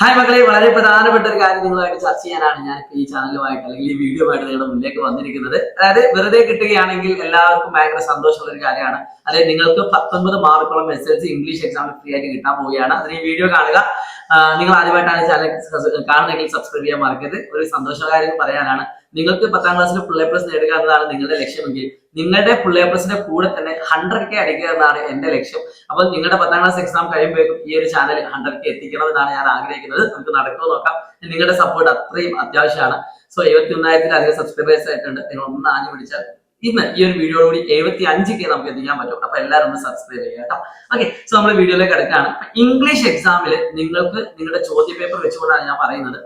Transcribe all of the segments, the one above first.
Hi മക്കളെ വളരെ പ്രധാനപ്പെട്ട ഒരു കാര്യം നിങ്ങളുമായിട്ട് ചർച്ച ചെയ്യാനാണ് ഞാൻ ഈ ചാനലുമായിട്ട് അല്ലെങ്കിൽ ഈ വീഡിയോ ആയിട്ട് നിങ്ങളുടെ മുന്നിലേക്ക് വന്നിരിക്കുന്നത്. അതായത് വെറുതെ കിട്ടുകയാണെങ്കിൽ എല്ലാവർക്കും ഭയങ്കര സന്തോഷമുള്ള ഒരു കാര്യമാണ്. അതായത് നിങ്ങൾക്ക് പത്തൊൻപത് മാർക്കോളം എസ് എൽ സി ഇംഗ്ലീഷ് എക്സാമിൽ ഫ്രീ ആയിട്ട് കിട്ടാൻ പോവുകയാണ്. അതിന് ഈ വീഡിയോ കാണുക. നിങ്ങൾ ആദ്യമായിട്ടാണ് ചാനൽ കാണുന്നെങ്കിൽ സബ്സ്ക്രൈബ് ചെയ്യാൻ മറക്കരുത്. ഒരു സന്തോഷകാര്യം പറയാനാണ്. നിങ്ങൾക്ക് പത്താം ക്ലാസ്സിൽ ഫുൾ എ പ്ലസ് നേടുക എന്നതാണ് നിങ്ങളുടെ ലക്ഷ്യമെങ്കിൽ നിങ്ങളുടെ ഫുൾ എ പ്ലസിന്റെ കൂടെ തന്നെ ഹൺഡ്രഡ് കെ അടിക്കുക എന്നാണ് എന്റെ ലക്ഷ്യം. അപ്പോൾ നിങ്ങളുടെ പത്താം ക്ലാസ് എക്സാം കഴിയുമ്പോഴേക്കും ഈ ഒരു ചാനൽ ഹൺഡ്രഡ് കെ എത്തിക്കണം എന്നാണ് ഞാൻ ആഗ്രഹിക്കുന്നത്. നമുക്ക് നടക്കുമോ നോക്കാം. നിങ്ങളുടെ സപ്പോർട്ട് അത്രയും അത്യാവശ്യമാണ്. സോ എഴുപത്തി ഒന്നായിരത്തിലധികം സബ്സ്ക്രൈബേഴ്സ് ആയിട്ടുണ്ട്. നിങ്ങൾ ഒന്ന് ആഞ്ഞു പിടിച്ചാൽ ഇന്ന് ഈ ഒരു വീഡിയോ കൂടി എഴുപത്തി അഞ്ച് കെ നമുക്ക് എത്തിക്കാൻ പറ്റും. അപ്പൊ എല്ലാവരും ഒന്ന് സബ്സ്ക്രൈബ് ചെയ്യുക കേട്ടോ. ഓക്കെ സോ നമ്മൾ വീഡിയോയിലേക്ക് എടുക്കുകയാണ് ഇംഗ്ലീഷ് എക്സാമിൽ നിങ്ങൾക്ക് നിങ്ങളുടെ ചോദ്യ പേപ്പർ വെച്ചുകൊണ്ടാണ് ഞാൻ പറയുന്നത്.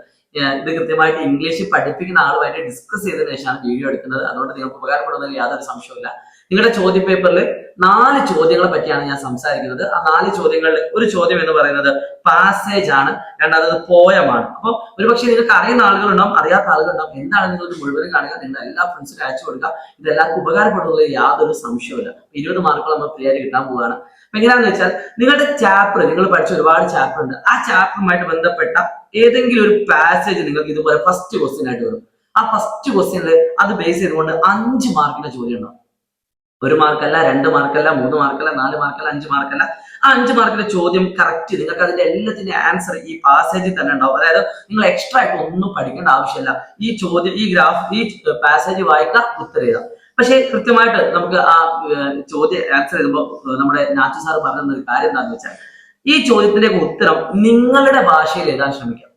ഇത് കൃത്യമായിട്ട് ഇംഗ്ലീഷിൽ പഠിപ്പിക്കുന്ന ആളുമായിട്ട് ഡിസ്കസ് ചെയ്തതിനു ശേഷമാണ് വീഡിയോ എടുക്കുന്നത്. അതുകൊണ്ട് നിങ്ങൾക്ക് ഉപകാരപ്പെടുന്നതിൽ യാതൊരു സംശയവുമില്ല. നിങ്ങളുടെ ചോദ്യ പേപ്പറിൽ നാല് ചോദ്യങ്ങളെ പറ്റിയാണ് ഞാൻ സംസാരിക്കുന്നത്. ആ നാല് ചോദ്യങ്ങളിൽ ഒരു ചോദ്യം എന്ന് പറയുന്നത് പാസേജ് ആണ് രണ്ടാമത് പോയമാണ് അപ്പോൾ ഒരുപക്ഷെ നിങ്ങൾക്ക് അറിയുന്ന ആളുകളുണ്ടാവും അറിയാത്ത ആളുകളുണ്ടാവും. എന്താണ് നിങ്ങൾ മുഴുവൻ കാണുക? നിങ്ങൾ എല്ലാ ഫ്രണ്ട്സിനും അയച്ചു കൊടുക്കുക. ഇത് എല്ലാവർക്കും ഉപകാരപ്പെടുന്നതിൽ യാതൊരു സംശയമില്ല ഇരുപത് മാർക്കുകൾ നമ്മൾ ക്ലിയർ കിട്ടാൻ പോവുകയാണ്. അപ്പൊ എങ്ങനെയാണെന്ന് വെച്ചാൽ നിങ്ങളുടെ ചാപ്റ്റർ നിങ്ങൾ പഠിച്ച ഒരുപാട് ചാപ്റ്റർ ഉണ്ട്. ആ ചാപ്റ്ററുമായിട്ട് ബന്ധപ്പെട്ട ഏതെങ്കിലും ഒരു പാസേജ് നിങ്ങൾക്ക് ഇതുപോലെ ഫസ്റ്റ് ക്വസ്റ്റ്യൻ ആയിട്ട് വരും. ആ ഫസ്റ്റ് ക്വസ്റ്റ്യനിൽ അത് ബേസ് ചെയ്തുകൊണ്ട് അഞ്ച് മാർക്കിന്റെ ചോദ്യം ഉണ്ടാവും. ഒരു മാർക്കല്ല രണ്ട് മാർക്കല്ല മൂന്ന് മാർക്കല്ല നാല് മാർക്കല്ല അഞ്ച് മാർക്കല്ല. ആ അഞ്ച് മാർക്കിന്റെ ചോദ്യം കറക്റ്റ് നിങ്ങൾക്ക് അതിന്റെ എല്ലാത്തിന്റെ ആൻസർ ഈ പാസേജിൽ തന്നെ ഉണ്ടാവും. അതായത് നിങ്ങൾ എക്സ്ട്രാ ആയിട്ട് ഒന്നും പഠിക്കേണ്ട ആവശ്യമില്ല. ഈ ചോദ്യം ഈ ഗ്രാഫ് ഈ പാസേജ് വായിക്കാം ഉത്തരം എഴുതാം പക്ഷേ കൃത്യമായിട്ട് നമുക്ക് ആ ചോദ്യം ആൻസർ ചെയ്യുമ്പോൾ നമ്മുടെ നാച്ചു സാർ പറഞ്ഞ ഒരു കാര്യം എന്താണെന്ന് വെച്ചാൽ ഈ ചോദ്യത്തിന്റെ ഉത്തരം നിങ്ങളുടെ ഭാഷയിൽ എഴുതാൻ ശ്രമിക്കാം.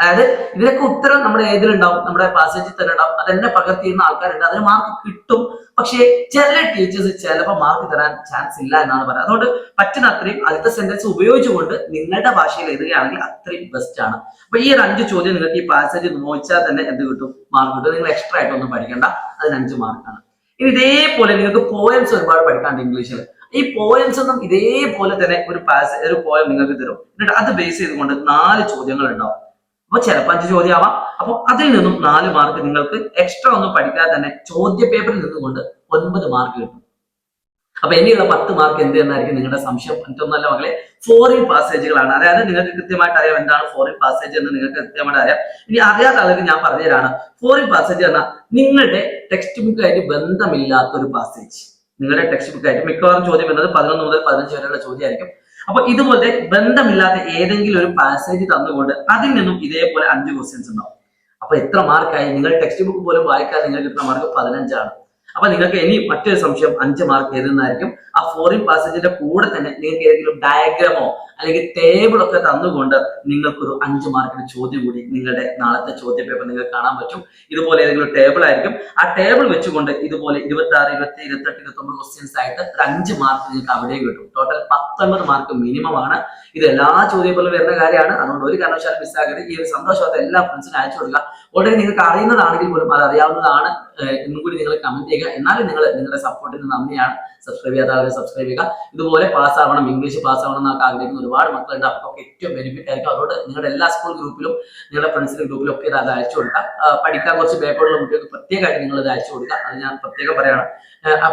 അതായത് ഇതിനൊക്കെ ഉത്തരം നമ്മുടെ ഏതിലുണ്ടാവും നമ്മുടെ പാസേജിൽ തന്നെ ഉണ്ടാവും അതെന്നെ പകർത്തിയിരുന്ന ആൾക്കാരുണ്ട്. അതിന് മാർക്ക് കിട്ടും. പക്ഷേ ചില ടീച്ചേഴ്സ് ചിലപ്പോൾ മാർക്ക് തരാൻ ചാൻസ് ഇല്ല എന്നാണ് പറയുന്നത് അതുകൊണ്ട് പറ്റുന്ന അത്രയും അടുത്ത സെന്റൻസ് ഉപയോഗിച്ചുകൊണ്ട് നിങ്ങളുടെ ഭാഷയിൽ എഴുതുകയാണെങ്കിൽ അത്രയും ബെസ്റ്റ് ആണ്. അപ്പൊ ഈ ഒരു അഞ്ച് ചോദ്യം നിങ്ങൾക്ക് ഈ പാസേജ് നോക്കിച്ചാൽ തന്നെ എന്ത് കിട്ടും? മാർക്ക് കിട്ടും. നിങ്ങൾ എക്സ്ട്രാ ആയിട്ടൊന്നും പഠിക്കേണ്ട. അതിന് അഞ്ച് മാർക്കാണ് ഇനി ഇതേപോലെ നിങ്ങൾക്ക് പോയംസ് ഒരുപാട് പഠിക്കാണ്ട് ഇംഗ്ലീഷിൽ ഈ പോയംസ് ഒന്നും ഇതേപോലെ തന്നെ ഒരു പാസ് ഒരു പോയം നിങ്ങൾക്ക് തരും. എന്നിട്ട് അത് ബേസ് ചെയ്തുകൊണ്ട് നാല് ചോദ്യങ്ങൾ ഉണ്ടാവും. അപ്പൊ ചിലപ്പോൾ അഞ്ച് ചോദ്യമാവാം അപ്പൊ അതിൽ നിന്നും നാല് മാർക്ക് നിങ്ങൾക്ക് എക്സ്ട്രാ ഒന്നും പഠിക്കാതെ തന്നെ ചോദ്യ പേപ്പറിൽ നിന്നുകൊണ്ട് ഒൻപത് മാർക്ക് കിട്ടും. അപ്പൊ ഇനിയുള്ള പത്ത് മാർക്ക് എന്ത് എന്നായിരിക്കും നിങ്ങളുടെ സംശയം. മറ്റൊന്നല്ല മകളെ ഫോറിൻ പാസേജുകളാണ് അതായത് നിങ്ങൾക്ക് കൃത്യമായിട്ട് അറിയാം എന്താണ് ഫോറിൻ പാസേജ് എന്ന് നിങ്ങൾക്ക് കൃത്യമായിട്ട് അറിയാം. ഇനി അറിയാത്ത ആളുകൾ ഞാൻ പറഞ്ഞുതരാണ്. ഫോറിൻ പാസേജ് എന്നാൽ നിങ്ങളുടെ ടെക്സ്റ്റ് ബുക്കായിട്ട് ബന്ധമില്ലാത്ത ഒരു പാസേജ് നിങ്ങളുടെ ടെക്സ്റ്റ് ബുക്കായിട്ട് മിക്കവാറും ചോദ്യം എന്നത് പതിനൊന്ന് മുതൽ പതിനഞ്ച് വരെയുള്ള ചോദ്യമായിരിക്കും. അപ്പൊ ഇതുപോലെ ബന്ധമില്ലാത്ത ഏതെങ്കിലും ഒരു പാസേജ് തന്നുകൊണ്ട് അതിൽ നിന്നും ഇതേപോലെ അഞ്ച് ക്വസ്റ്റ്യൻസ് ഉണ്ടാവും. അപ്പൊ എത്ര മാർക്കായി നിങ്ങൾ ടെക്സ്റ്റ് ബുക്ക് പോലും വായിക്കാതെ നിങ്ങൾക്ക് കിട്ടുന്ന മാർക്ക് പതിനഞ്ചാണ്. അപ്പൊ നിങ്ങൾക്ക് ഇനി മറ്റൊരു സംശയം അഞ്ച് മാർക്ക് എഴുതുന്നതായിരിക്കും. ആ ഫോറിൻ പാസേജിന്റെ കൂടെ തന്നെ നിങ്ങൾക്ക് ഏതെങ്കിലും ഡയഗ്രാമോ അല്ലെങ്കിൽ ടേബിൾ ഒക്കെ തന്നുകൊണ്ട് നിങ്ങൾക്കൊരു അഞ്ച് മാർക്കിന്റെ ചോദ്യം കൂടി നിങ്ങളുടെ നാളത്തെ ചോദ്യ പേപ്പർ നിങ്ങൾക്ക് കാണാൻ പറ്റും. ഇതുപോലെ ഏതെങ്കിലും ടേബിൾ ആയിരിക്കും. ആ ടേബിൾ വെച്ചുകൊണ്ട് ഇതുപോലെ ഇരുപത്തി ആറ് ഇരുപത്തി ഇരുപത്തെട്ട് ഇരുപത്തൊമ്പത് ക്വസ്റ്റ്യൻസ് ആയിട്ട് ഒരു അഞ്ച് മാർക്ക് നിങ്ങൾക്ക് അവിടെയും കിട്ടും. ടോട്ടൽ പത്തൊമ്പത് മാർക്ക് മിനിമം ആണ്. ഇത് എല്ലാ ചോദ്യങ്ങളിലും വരുന്ന കാര്യമാണ്. അതുകൊണ്ട് ഒരു കാരണവശാലും മിസ്സാകരുത് ഈ ഒരു സന്തോഷത്തെ എല്ലാ ഫ്രണ്ട്സിനും അയച്ചു കൊടുക്കുക. ഉടനെ നിങ്ങൾക്ക് അറിയുന്നതാണെങ്കിൽ പോലും അത് അറിയാവുന്നതാണ്. എന്നും കൂടി നിങ്ങൾ കമന്റ് ചെയ്യുക. എന്നാലും നിങ്ങൾ നിങ്ങളുടെ സപ്പോർട്ടിന് നന്ദിയാണ്. സബ്സ്ക്രൈബ് ചെയ്യാതെ സബ്സ്ക്രൈബ് ചെയ്യുക. ഇതുപോലെ പാസ് ആവണം ഇംഗ്ലീഷ് പാസ് ആവണം എന്നൊക്കെ ആഗ്രഹിക്കുന്ന ഒരുപാട് മക്കളുണ്ട്. അവർക്കൊക്കെ ഏറ്റവും ബെനിഫിറ്റ് ആയിരിക്കും. അതുകൊണ്ട് നിങ്ങളുടെ എല്ലാ സ്കൂൾ ഗ്രൂപ്പിലും നിങ്ങളുടെ ഫ്രണ്ട്സിന്റെ ഗ്രൂപ്പിലും ഒക്കെ ഇത് അത് അയച്ചു കൊടുക്കുക. പഠിക്കാൻ കുറച്ച് ബാക്കോടുള്ള കുട്ടികൾക്ക് പ്രത്യേകമായിട്ട് നിങ്ങൾ ഇത് അയച്ചു കൊടുക്കുക. അത് ഞാൻ പ്രത്യേകം പറയണം.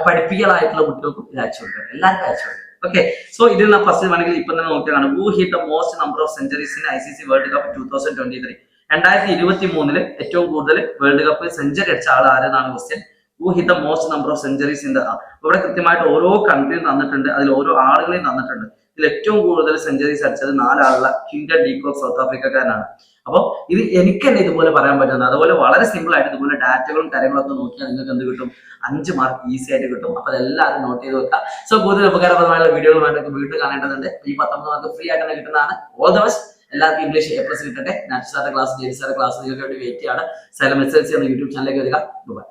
പഠിപ്പിക്കലായിട്ടുള്ള കുട്ടികൾക്കും ഇത് അയച്ചു കൊടുക്കുക. എല്ലാവർക്കും അയച്ചു കൊടുക്കുക. ഓക്കെ സോ ഇതിൽ നാം ഫസ്റ്റ് വേണമെങ്കിൽ ഇപ്പം തന്നെ നോക്കിയാണ് who hit the most number of centuries in I C C world cup two thousand twenty three രണ്ടായിരത്തി ഇരുപത്തി മൂന്നിൽ ഏറ്റവും കൂടുതൽ വേൾഡ് കപ്പ് സെഞ്ചുറി അടിച്ച ആൾ ആരെന്നാണ് question who hit the most number of centuries in the ഇവിടെ കൃത്യമായിട്ട് ഓരോ കൺട്രിയും തന്നിട്ടുണ്ട് അതിൽ ഓരോ ആളുകളെയും തന്നിട്ടുണ്ട്. ഇതിൽ ഏറ്റവും കൂടുതൽ സെഞ്ചുറീസ് അടിച്ചത് നാലാളുള്ള കിൻഡൻ ഡീകോക്ക് സൗത്ത് ആഫ്രിക്കക്കാരനാണ്. അപ്പോൾ ഇത് എനിക്ക് തന്നെ ഇതുപോലെ പറയാൻ പറ്റുന്നത്. അതുപോലെ വളരെ സിമ്പിൾ ആയിട്ട് ഇതുപോലെ ഡാറ്റകളും കാര്യങ്ങളൊക്കെ നോക്കിയാൽ നിങ്ങൾക്ക് എന്ത് കിട്ടും? അഞ്ച് മാർക്ക് ഈസി ആയിട്ട് കിട്ടും. അപ്പൊ അതെല്ലാവരും നോട്ട് ചെയ്ത് വെക്കുക. സോ കൂടുതൽ ഉപകാരപ്രദമായ വീഡിയോകളുമായിട്ട് വീട്ടിൽ കാണേണ്ടതുണ്ട്. ഈ പത്തൊമ്പത് മാർക്ക് ഫ്രീ ആയിട്ട് കിട്ടുന്നതാണ്. ഓൾ ദ ബെസ്റ്റ് എല്ലാവർക്കും ഇംഗ്ലീഷ് എ പ്ലസ് കിട്ടട്ടെ. നാച്ചു സാറിന്റെ ക്ലാസ് ജെരി സാറിന്റെ ക്ലാസ് നിങ്ങൾക്ക് വേണ്ടി വെയിറ്റ് ചെയ്യാണ്. സൈലം എസ് എൽ സി എന്ന യൂട്യൂബ് ചാനലിലേക്ക് വരിക. ബൈ